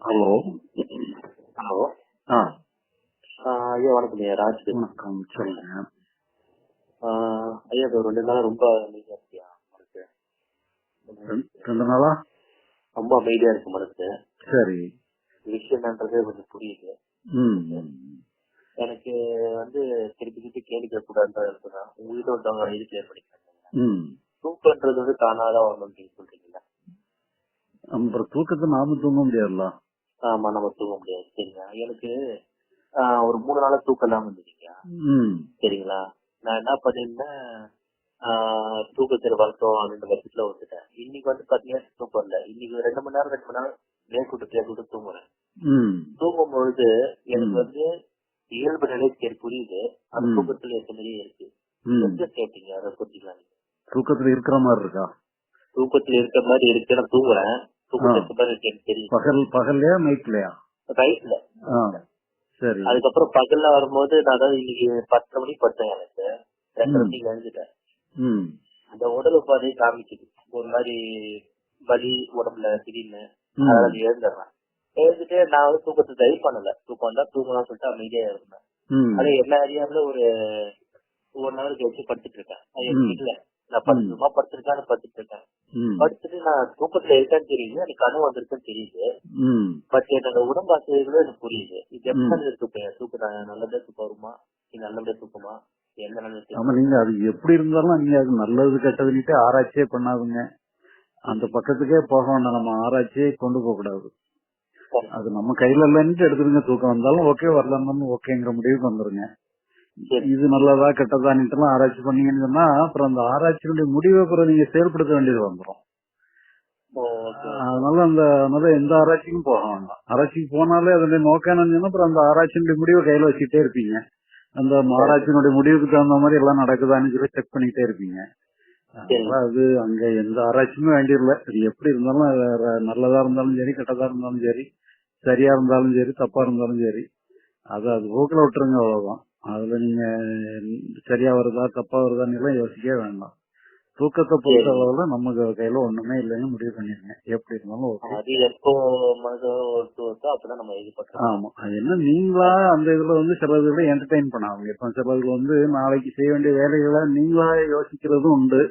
Hello. Hello. ஆ. ஐயா வணக்கம் ஐயா. ராஜ். வணக்கம். சொல்லுங்க. ஐயா இப்போ ரெண்டு நாளா ரொம்ப அமைதியா இருக்கியா? மனசு. ரெண்டு- நாளா? ரொம்ப அமைதியா இருக்கு மனசு. சரி. விஷயம் என்னன்றதே கொஞ்சம் புரியுது. எனக்கு வந்து திருப்பி திருப்பி கேள்வி கேட்கக்கூடாதுன்னு இருக்குதான் உங்ககிட்ட ஒருத்தவங்க இது கிளியர் பண்ணிக்கிறேன் ம். தூக்கன்றது வந்து தானாதான் வரணும் அப்படின்னு சொல்றீங்களா அப்புறம் தூக்கத்தை நாம தூங்க முடியாதுல்ல. ஆமா நம்ம தூங்க முடியாது. சரிங்களா? எனக்கு ஒரு மூணு நாளா தூக்கம் இல்லாம இருந்துருக்கீங்க ம். சரிங்களா? நான் என்ன பண்ணிருந்தேன் தூக்கத்தில் வளர்த்தோம் அப்படின்ற பட்சத்துல வந்துட்டேன். இன்னைக்கு வந்து பாத்தீங்கன்னா தூக்கம் இல்ல. இன்னைக்கு ரெண்டு மணி நேரம் ரெண்டு மணி நேரம் மேற்கொண்டு கேட்டு தூங்குறேன். தூங்கும் பொழுது எனக்கு. வந்து இயல்பு நிலை சரி புரியுது. அந்த. தூக்கத்துல இருக்க மாதிரியே இருக்கு. எங்க கேட்டீங்க? அதை புரிஞ்சுக்கலாம் தூக்கத்துல இருக்கிற மாதிரி இருக்கா? தூக்கத்துல இருக்க மாதிரி இருக்கு. நான் தூங்குறேன். பகல் பகல்லையா நைட்லயா? ரைட்ல ஆ சரி. அதுக்கப்புறம் பகல்ல வரும்போது நான் அதாவது இன்னைக்கு பத்தரை மணிக்கு பட்டேன் எனக்கு. ரெண்டு. மணிக்கு எழுந்துட்டேன். அந்த உடல் உபாதை காமிக்குது. ஒரு மாதிரி வலி உடம்புல திடீர்னு. அதனால எழுந்துடுறேன். எழுந்துட்டு நான் வந்து தூக்கத்தை ட்ரை பண்ணல. தூக்கம் வந்தா தூங்கலாம் சொல்லிட்டு அமைதியா இருந்தேன். அது என்ன அறியாமல ஒரு ஒன் ஹவருக்கு வச்சு படுத்துட்டு இருக்கேன். அது நான் படுத்துமா படுத்திருக்கேன் படுத்துட்டு இருக்கேன். படுத்துட்டு நான் தூக்கத்துல இருக்கேன்னு தெரியுது எனக்கு கனவு வந்திருக்குன்னு தெரியுது. பட் என்னோட உடம்பு அசைவுகளும் எனக்கு புரியுது. இது. எப்படி தூக்கம்? நான் நல்லபடியா தூக்கம் வருமா? இது நல்லபடியா தூக்கமா? நல்லது ஆமா நீங்க அது எப்படி இருந்தாலும் நீங்க அது நல்லது கெட்டதுன்னுட்டு ஆராய்ச்சியே பண்ணாதுங்க. அந்த பக்கத்துக்கே போக வேண்டாம். நம்ம ஆராய்ச்சியே கொண்டு போக கூடாது. அது நம்ம கையில இல்லைன்ட்டு எடுத்துருங்க தூக்கம் வந்தாலும் ஓகே வரலன்னு ஓகேங்கிற முடிவுக்கு வந்துருங்க. இது நல்லதா கெட்டதான்னுட்டுலாம் ஆராய்ச்சி பண்ணீங்கன்னு சொன்னா அப்புறம் அந்த ஆராய்ச்சியினுடைய முடிவை அப்புறம் நீங்க செயல்படுத்த வேண்டியது வந்துடும் அதனால அந்த அதனால எந்த ஆராய்ச்சிக்கும் போக வேண்டாம். ஆராய்ச்சிக்கு போனாலே அதனுடைய நோக்கம் என்னன்னு அப்புறம் அந்த ஆராய்ச்சியினுடைய முடிவை கையில வச்சுட்டே இருப்பீங்க. அந்த ஆராய்ச்சியினுடைய முடிவுக்கு தகுந்த மாதிரி எல்லாம் நடக்குதான்னு சொல்லி செக் பண்ணிட்டே இருப்பீங்க. அதனால அது அங்க எந்த ஆராய்ச்சியுமே வேண்டியதில்லை. அது எப்படி இருந்தாலும் நல்லதா இருந்தாலும் சரி கெட்டதா இருந்தாலும் சரி சரியா இருந்தாலும் சரி தப்பா இருந்தாலும் சரி அது அது போக்கில் விட்டுருங்க அவ்வளவுதான். அதுல நீங்க சரியா வருதா தப்பா வருதான்னு எல்லாம் யோசிக்கவே வேண்டாம். தூக்கத்தை பொறுத்த அளவுல நமக்கு கையில ஒண்ணுமே இல்லைன்னு முடிவு பண்ணிருங்க. எப்படி இருந்தாலும் அது எப்போ அப்பதான் நம்ம ஆமா. அது என்ன நீங்களா அந்த இதுல வந்து சில இதுல என்டர்டைன் பண்ணாங்க இப்ப சில இதுல வந்து நாளைக்கு செய்ய வேண்டிய வேலைகளை நீங்களா யோசிக்கிறதும் உண்டு.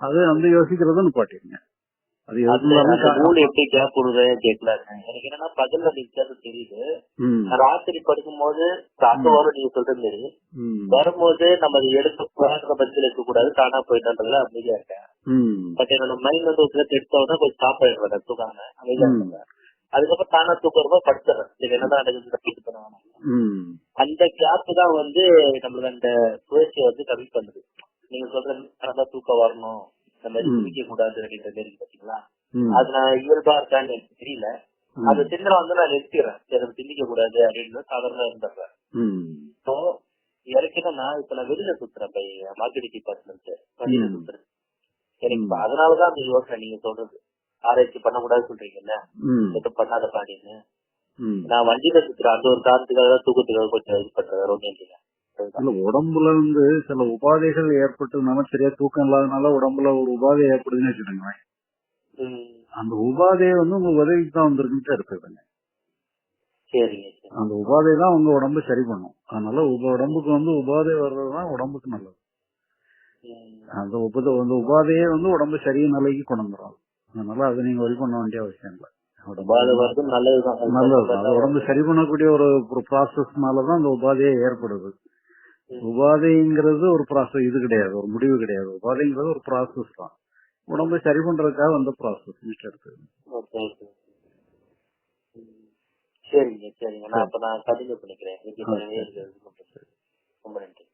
அது அந்த யோசிக்கிறதும் நிப்பாட்டிருங்க அது மூணு எப்படி கேப் விடுறது கேட்கல எனக்கு என்னன்னா பகல்ல நிக்கிறது தெரியுது. ராத்திரி படுக்கும் போது காத்து வரும் நீங்க சொல்றது மாரி வரும்போது நம்ம அதை எடுக்க கூடாது பட்சத்தில் இருக்க கூடாது தானா போயிட்டதுல அமைதியா இருக்கேன். பட் என்னோட மைண்ட் வந்து ஒரு எடுத்த உடனே கொஞ்சம் சாப்பிடுறேன் தூக்காம அமைதியா. இருந்தேன் அதுக்கப்புறம் தானா தூக்கம் வரும்போது படுத்துறேன். சரி என்னதான் போனேன் ம், அந்த கேப் தான் வந்து நம்மளுக்கு அந்த சுழற்சியை வந்து கம்மி பண்ணுது. நீங்க சொல்ற தூக்கம் வரணும். மாதிரி. குடிக்க கூடாது அப்படின்ற மாதிரி பாத்தீங்களா அது நான் இயல்பா இருக்கான்னு எனக்கு தெரியல. அந்த சிந்தனை வந்து நான் நிறுத்திடுறேன். சரி அது சிந்திக்க கூடாது அப்படின்னு சாதாரண இருந்துடுறேன் இப்போ இறக்கினா இப்ப நான் வெளியில சுத்துறேன் பை மார்க்கெட்டிங் டிபார்ட்மெண்ட் வெளியில. சுத்துறேன் எனக்கு ம். அதனாலதான் அந்த யோசனை நீங்க சொல்றது. ஆராய்ச்சி பண்ணக்கூடாது சொல்றீங்கல்ல? எதுவும் பண்ணாத பாடின்னு. நான் வண்டியில சுத்துறேன். அந்த ஒரு காரணத்துக்காக தூக்கத்துக்காக கொஞ்சம் இது பண்றேன். அதுதான். இல்ல உடம்புல இருந்து சில உபாதைகள் ஏற்பட்டதுனால சரியா தூக்கம் இல்லாதனால உடம்புல ஒரு உபாதை ஏற்படுதுன்னு வச்சுக்கோங்களேன். அந்த உபாதையை வந்து உங்க உதவிக்கு தான் சரிங்க சரி. அந்த உபாதை தான் உங்க உடம்பு சரி பண்ணும். அதனால உங்க உடம்புக்கு வந்து உபாதை வர்றதுதான் உடம்புக்கு நல்லது. அந்த உபத அந்த உபாதையே வந்து உடம்பு சரியா நிலைக்கு கொண்டு வந்துடும் அதனால அதை நீங்க வழி பண்ண வேண்டிய அவசியம் இல்லை. நல்லது அது உடம்பு சரி பண்ணக்கூடிய ஒரு ஒரு ப்ராசஸ்னாலதான் அந்த உபாதையே ஏற்படுது. உபாதைங்கிறது ஒரு ப்ராசஸ் இது கிடையாது ஒரு முடிவு கிடையாது. உபாதைங்கிறது ஒரு ப்ராசஸ் தான். உடம்பை சரி பண்றதுக்காக வந்த ப்ராசஸ் எடுத்து. ஓகே ம். சரிங்க சரிங்க. நான் அப்ப நான் கண்டினியூ பண்ணிக்கிறேன். ரொம்ப நன்றி.